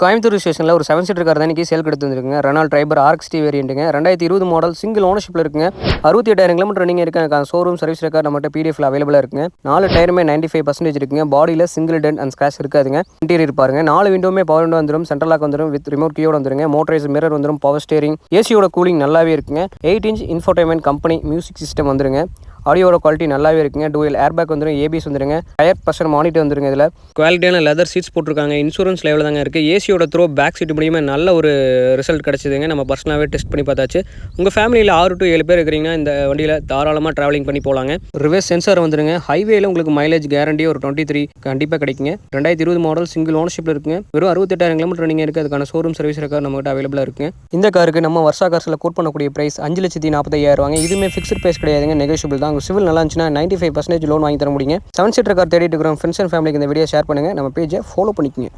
கோயம்புத்தூர் ஸ்டேஷனில் ஒரு seven seater car தான் இன்றைக்கி சேல் எடுத்து வந்துருக்குங்க. ரெனால் ட்ரைபர் ஆர்எக்ஸ்டி வேரியண்ட்டுங்க ரெண்டாயிரத்தி இருபது மாடல் சிங்கிள் ஓனர்ஷிப்பில் இருக்குங்க. அறுபத்தி எட்டாயிரம் கிலோமீட்டர் நீங்கள் இருக்கு ஷோரூம் சர்வீஸ் ரெக்கார்ட் நம்மகிட்ட பிடிஎஃப்ல அவைலபிளாக இருக்குங்க. நாலு டயருமே நைன்டி ஃபைவ் பர்சன்டேஜ் இருக்குங்க. பாடியில் சிங்கிள் டென்ட் அண்ட் ஸ்கிராச் இருக்காதுங்க. இன்டீரியர் பாருங்க. நாலு விண்டோமே பவர் விண்டோ வந்துடும் சென்ட்ரல் லாக் வந்துடும் வித் ரிமோட் கீயோட வந்துருங்க. மோட்டரைஸ் மிரர் வந்துடும் பவர் ஸ்டேரிங் ஏசியோட கூலிங் நல்லாவே இருக்குங்க. Eight inch infotainment company music system வந்துருங்க. ஆடியோட குவாலிட்டி நல்லாவே இருக்குங்க. டூயல் ஏர்பேக் வந்துடும் ஏபிஎஸ் வந்துருங்க. டயர் பர்சன் மானிட்டர் வந்துருங்க இதில். குவாலிட்டியான லெதர் சீட்ஸ் போட்டிருக்காங்க. இன்சூரன்ஸ் லெவலில் தாங்க இருக்குது ஏசியோட த்ரோ பேக் சீட் மூலியமாக நல்ல ஒரு ரிசல்ட் கிடச்சிதுங்க. நம்ம பர்சனலாகவே டெஸ்ட் பண்ணி பார்த்தாச்சு. உங்கள் ஃபேமிலியில் ஆறு டு ஏழு பேர் இருக்கிறீங்கன்னா இந்த வண்டியில் தாராளமாக ட்ராவலிங் பண்ணி போகலாங்க ரிவர்ஸ் சென்சார் வந்துருங்க. ஹைவேல உங்களுக்கு மைலேஜ் கேரண்டி ஒரு டுவெண்ட்டி த்ரீ கண்டிப்பாக கிடைக்குங்க. ரெண்டாயிரத்தி இருபது மாடல் சிங்கிள் ஓனர்ஷிப்பில் இருக்குங்க. வெறும் அறுபத்தெட்டாயிரம் கிலோமீட்டர் நீங்கள் இருக்குது அதுக்கான ஷோரூம் சர்வீஸ் ரெக்கார்ட் நம்மகிட்ட அவைலபிளாக இருக்குங்க. இந்த காருக்கு நம்ம வருஷா காசில் கோட் பண்ணக்கூடிய பிரைஸ் அஞ்சு லட்சத்தி நாற்பத்தையாயிரம் ரூபாங்க. இதுவுமே ஃபிக்ஸ்ட் பிரைஸ் கிடையாதுங்க. நெகோஷியபிள் தான் உங்கள் சிவில் நல்லா இருந்துச்சுன்னா நைன்ட்டி ஃபைவ் பர்சன்டேஜ் லோன் வாங்கி தர முடியுங்க. செவன் சீட்டர் கார் தேடிட்டு இருக்கிறோம். ஃப்ரெண்ட்ஸ் அண்ட் ஃபேமிலிக்கு இந்த வீடியோ ஷேர் பண்ணுங்கள் நம்ம பேஜை ஃபாலோ பண்ணிக்கோங்க.